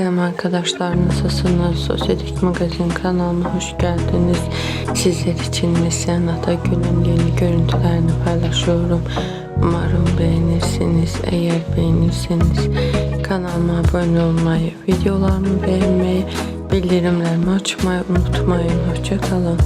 Selam arkadaşlar nasılsınız? Sosyetik Magazin kanalıma hoş geldiniz. Sizler için Neslihan Atagül'ün yeni görüntülerini paylaşıyorum. Umarım beğenirsiniz. Eğer beğenirseniz kanalıma abone olmayı, videolarımı beğenmeyi, bildirimlerimi açmayı unutmayın. Hoşçakalın.